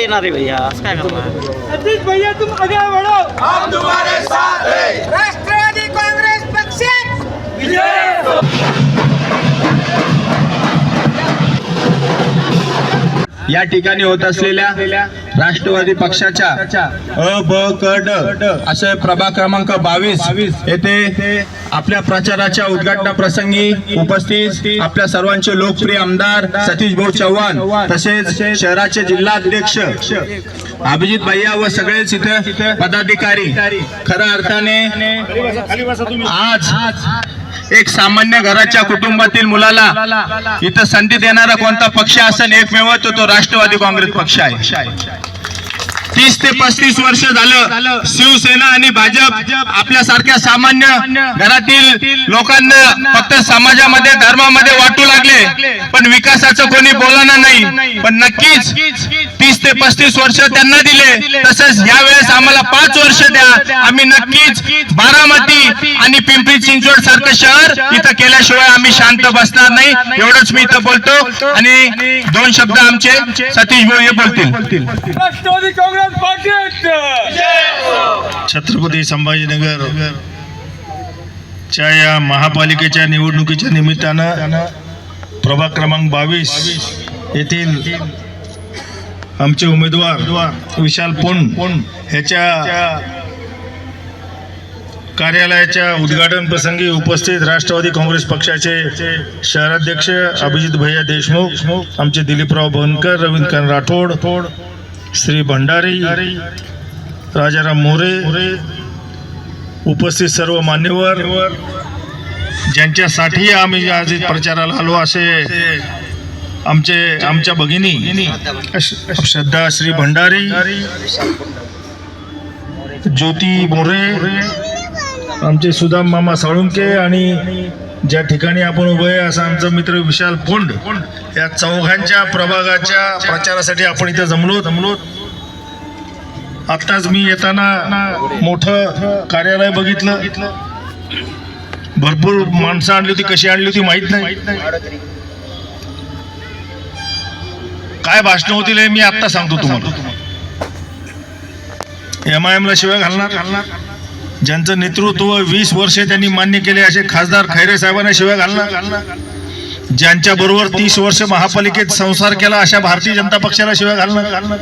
येणार आहे भैया असं काय करणार सतीश भैया तुम आगे बढ़ो हम तुम्हारे साथ हैं। राष्ट्रवादी काँग्रेस पक्षात या ठिकाणी होत असलेल्या राष्ट्रवादी पक्षाच्या अ ब क ड असे प्रभाग क्रमांक बावीस येथे आपल्या प्रचाराच्या उद्घाटना प्रसंगी उपस्थित आपल्या सर्वांचे लोकप्रिय आमदार सतीश भाऊ चव्हाण तसेच शहराचे जिल्हाध्यक्ष अभिजित भैया व सगळेच इथे पदाधिकारी. खऱ्या अर्थाने आज एक सामान्य घराच्या कुटुंबातील मुलाला इथं संधी देणारा कोणता पक्ष असेल एकमेव तो तो राष्ट्रवादी काँग्रेस पक्ष आहे. तीस ते पस्तीस वर्ष झालं शिवसेना आणि भाजप आपल्यासारख्या सामान्य घरातील लोकांना फक्त समाजामध्ये धर्मामध्ये वाटू लागले. पण विकासाचं कोणी बोलणार नाही. पण नक्कीच तीस ते पस्तीस वर्ष त्यांना दिले. तसंच यावेळेस आम्हाला पाच वर्ष द्या. आम्ही नक्कीच बारामती आणि पिंपरी चिंचवड सारखं शहर इथं केल्याशिवाय आम्ही शांत बसणार नाही. एवढंच मी इथं बोलतो. आणि दोन शब्द आमचे सतीश भाऊ हे बोलतील. राष्ट्रवादी काँग्रेस पक्षाचा छत्रपती संभाजीनगर च्या या महापालिकेच्या निवडणुकीच्या निमित्तानं प्रभाग क्रमांक बावीस येथील आमचे उमेदवार विशाल पुंड ह्याच्या कार्यालयाच्या उद्घाटन प्रसंगी उपस्थित राष्ट्रवादी काँग्रेस पक्षाचे शहराध्यक्ष अभिजित भैया देशमुख आमचे दिलीपराव बनकर रवींद्रकांत राठोड श्री भंडारी राजाराम मोरे उपस्थित सर्व मान्यवर ज्यांच्यासाठी आम्ही आज प्रचाराला आलो असे आमचे आमच्या भगिनी. श्रद्धा श्री भंडारी ज्योती मोरे आमचे सुदाम मामा साळुंके आणि ज्या ठिकाणी आपण उभे आहे असा आमचा मित्र विशाल पुंड या चौघांच्या प्रभागाच्या प्रचारासाठी आपण इथे जमलो जमलो आत्ताच मी येताना मोठं कार्यालय बघितलं. भरपूर माणसं आणली होती कशी आणली होती माहीत नाही. काय भाषण होतील हे मी आत्ता सांगतो तुम्हाला. एम आय ला शिवाय घालणार? घालणार ज्यांचं नेतृत्व वीस वर्षे त्यांनी मान्य केले असे खासदार खैरे साहेबांना शिवाय घालणार? घालणार ज्यांच्या बरोबर तीस वर्ष महापालिकेत संसार केला अशा भारतीय जनता पक्षाला शिवाय घालणार? घालणार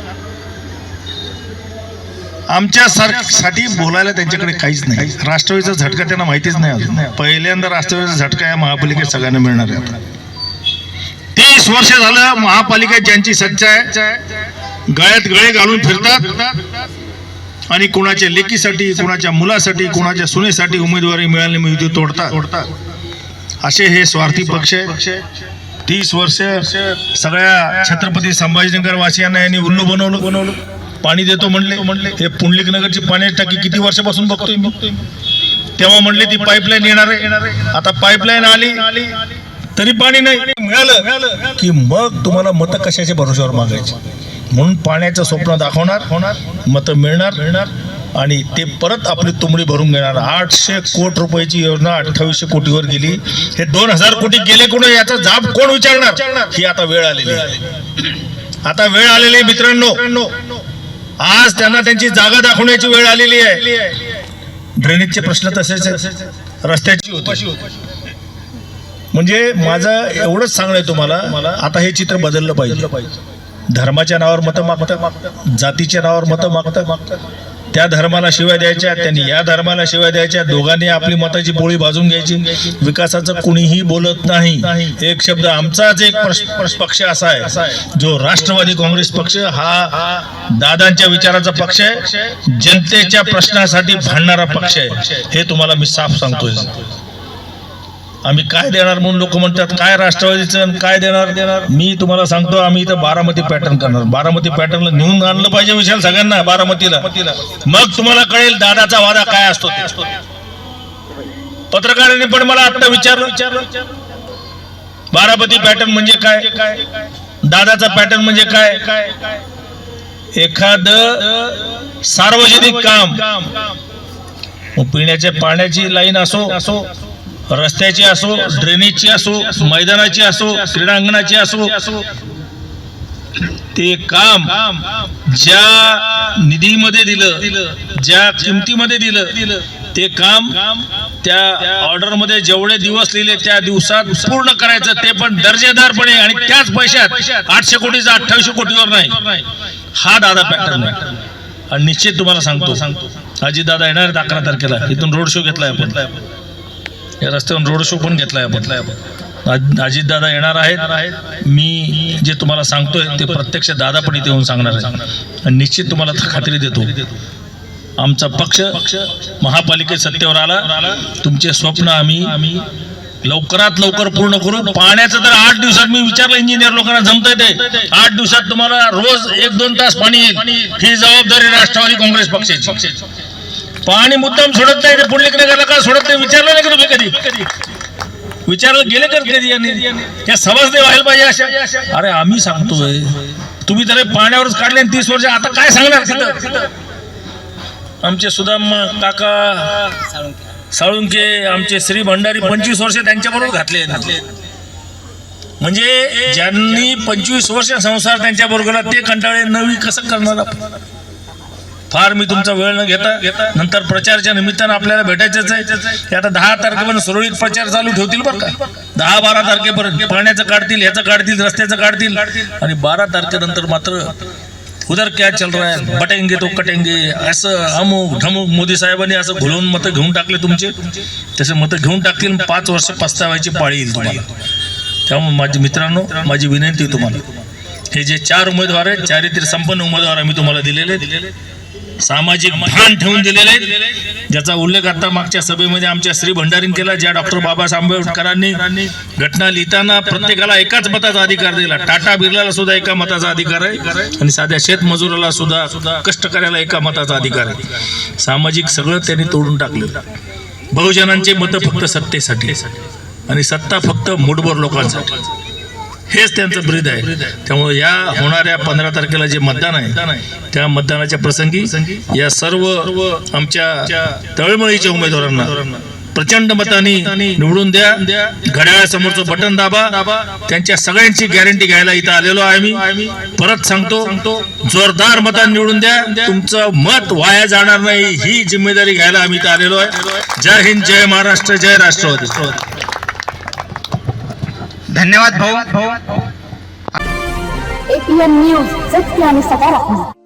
आमच्या साठी बोलायला त्यांच्याकडे काहीच नाही. राष्ट्रवादीचा झटका त्यांना माहितीच नाही पहिल्यांदा राष्ट्रवादीचा झटका या महापालिकेत सगळ्यांना मिळणार आहे वीस वर्ष झालं महापालिका ज्यांची सच्चा आहे गळ्यात गळे घालून फिरतात. आणि कुणाच्या लेकीसाठी कुणाच्या मुलासाठी कुणाच्या सुनेसाठी उमेदवारी मिळाली मिळते म्हणजे तोडतात तोडतात. असे हे स्वार्थी पक्ष आहे तीस वर्ष सगळ्या छत्रपती संभाजीनगर वासियांना यांनी उल्लू बनवलं. बनवलं पाणी देतो म्हणले. म्हणले हे पुंडलिक नगरची पाण्याची टाकी किती वर्षापासून बघतोय मी? तेव्हा म्हणले ती पाईपलाईन येणार आहे. आता पाईपलाईन आली. तरी पाणी नाही. मिळालं. की मग तुम्हाला मत कशाच्या भरोश्यावर मागायचे? म्हणून पाण्याचं स्वप्न दाखवणार होणार मत मिळणार मिळणार आणि ते परत आपली तुंबडी भरून घेणार. आठशे कोटी रुपयाची योजना अठ्ठावीसशे कोटीवर गेली. हे दोन हजार कोटी गेले कोण याचा जाब कोण विचारणार? ही आता वेळ आलेली आहे. आता वेळ आलेली आहे मित्रांनो. आज त्यांना त्यांची जागा दाखवण्याची वेळ आलेली आहे. ड्रेनेजचे प्रश्न तसेच रस्त्याची होती. म्हणजे माझं एवढंच सांगणं आहे तुम्हाला आता हे चित्र बदललं पाहिजे. धर्माच्या नावावर मतं मागतात जातीच्या नावावर मतं मागतात. त्या धर्माला शिवाय द्यायच्या त्यांनी या धर्माला शिवाय द्यायच्या दोघांनी आपली मताची पोळी भाजून घ्यायची. विकासाचं कुणीही बोलत नाही. एक शब्द आमचाच एक पक्ष असा आहे. जो राष्ट्रवादी काँग्रेस पक्ष हा दादांच्या विचाराचा पक्ष आहे. जनतेच्या प्रश्नासाठी भांडणारा पक्ष आहे. हे तुम्हाला मी साफ सांगतोय. आम्ही काय देणार म्हणून लोक म्हणतात काय राष्ट्रवादीचं आणि काय देणार? देणार मी तुम्हाला सांगतो आम्ही इथं बारामती पॅटर्न करणार. बारामती पॅटर्नला नेऊन आणलं पाहिजे विशाल सगळ्यांना बारामतीला. मग तुम्हाला कळेल दादाचा वादा काय असतो पत्रकारांनी पण मला आता विचारलं. विचारलं बारामती पॅटर्न म्हणजे काय? दादाचा पॅटर्न म्हणजे काय? एखाद सार्वजनिक काम. मग पिण्याच्या पाण्याची लाईन असो असो रस्त्याची असो ड्रेनेजची असो मैदानाची असो क्रीडांगणाची असो ते काम ज्या निधीमध्ये दिलं ज्या किमतीमध्ये दिलं ते काम त्या ऑर्डरमध्ये जेवढे दिवस लिहिले त्या दिवसात पूर्ण करायचं ते पण दर्जेदारपणे आणि त्याच पैशात आठशे कोटीचा अठ्ठावीसशे कोटीवर नाही. हा दादा पॅटर्न आहे. आणि निश्चित तुम्हाला सांगतो अजित दादा येणार आहेत अकरा तारखेला इथून रोड शो घेतलाय आपण. या रस्त्यावरून रोड शो पण घेतलाय आपण. अजित दादा येणार आहेत. मी जे तुम्हाला सांगतोय ते प्रत्यक्ष दादा पण इथे येऊन सांगणार आहे आणि निश्चित तुम्हाला खात्री देतो आमचा पक्ष महापालिकेत सत्तेवर आला. तुमचे स्वप्न आम्ही लवकरात लवकर पूर्ण करू पाण्याचं तर आठ दिवसात मी विचारलं इंजिनियर लोकांना जमतंय ते? आठ दिवसात तुम्हाला रोज एक दोन तास पाणी येईल. ही जबाबदारी राष्ट्रवादी काँग्रेस पक्षाची. पाणी मुद्दाम सोडत नाही ते पुंडलिक नगरला का सोडत नाही? विचारलं नाही का तुम्ही? विचारलं गेले तर त्या यांनी. समजते व्हायला पाहिजे अशा. अरे आम्ही सांगतोय. तुम्ही तर पाण्यावरच काढले आणि तीस वर्ष आता काय सांगणार आमचे सुदाम काका साळुंके आमचे श्री भंडारी पंचवीस वर्ष त्यांच्याबरोबर घातले म्हणजे ज्यांनी पंचवीस वर्ष संसार त्यांच्या बरोबर ते कंटाळे नवी कसं करणार आपण? फार मी तुमचा वेळ न घेता नंतर प्रचारच्या निमित्तानं आपल्याला भेटायचंच आहे. ते आता दहा तारखेपर्यंत सुरळीत प्रचार चालू ठेवतील बरं का? दहा बारा तारखेपर्यंत पाण्याचं काढतील ह्याचं काढतील रस्त्याचं काढतील आणि बारा तारखेनंतर मात्र उधर क्या चल रहा है? बटेंगे तो कटेंगे असं अमुक ढमुक मोदी साहेबांनी असं घुलवून मतं घेऊन टाकले तुमचे. तसे मतं घेऊन टाकतील पाच वर्ष पस्तावायची पाळी येईल तुम्हाला. त्यामुळे माझे मित्रांनो माझी विनंती तुम्हाला. हे जे चार उमेदवार आहेत चारित्र्य संपन्न उमेदवार आम्ही तुम्हाला दिलेले दिलेले सामाजिक भान ठेवून दिलेले ज्याचा उल्लेख आता मागच्या सभेमध्ये आमच्या श्री भंडारीन केला ज्या डॉक्टर बाबासाहेब आंबेडकरांनी घटना लिहिताना प्रत्येकाला एकाच मताचा अधिकार दिला. टाटा बिर्लाला सुद्धा एका मताचा अधिकार आहे आणि साध्या शेतमजुराला सुद्धा कष्टकऱ्याला एका मताचा अधिकार आहे. सामाजिक सगळं त्यांनी तोडून टाकलेलं बहुजनांचे मतं फक्त सत्तेसाठी आणि सत्ता फक्त मुठभर लोकांसाठी. हेच त्यांचं ब्रीद आहे. त्यामुळे या होणाऱ्या पंधरा तारखेला जे मतदान आहे त्या मतदानाच्या प्रसंगी या सर्व आमच्या तळमळीच्या उमेदवारांना प्रचंड मताने निवडून द्या. घड्याळासमोरचं बटन दाबा. त्यांच्या सगळ्यांची गॅरंटी घ्यायला इथं आलेलो आहे मी परत सांगतो जोरदार मतान निवडून द्या. तुमचं मत वाया जाणार नाही. ही जिम्मेदारी घ्यायला आम्ही इथं आलेलो आहे. जय हिंद जय महाराष्ट्र जय राष्ट्रवादी. धन्यवाद भाऊ. एपीएम न्यूज सत्य आणि सकारात्मक.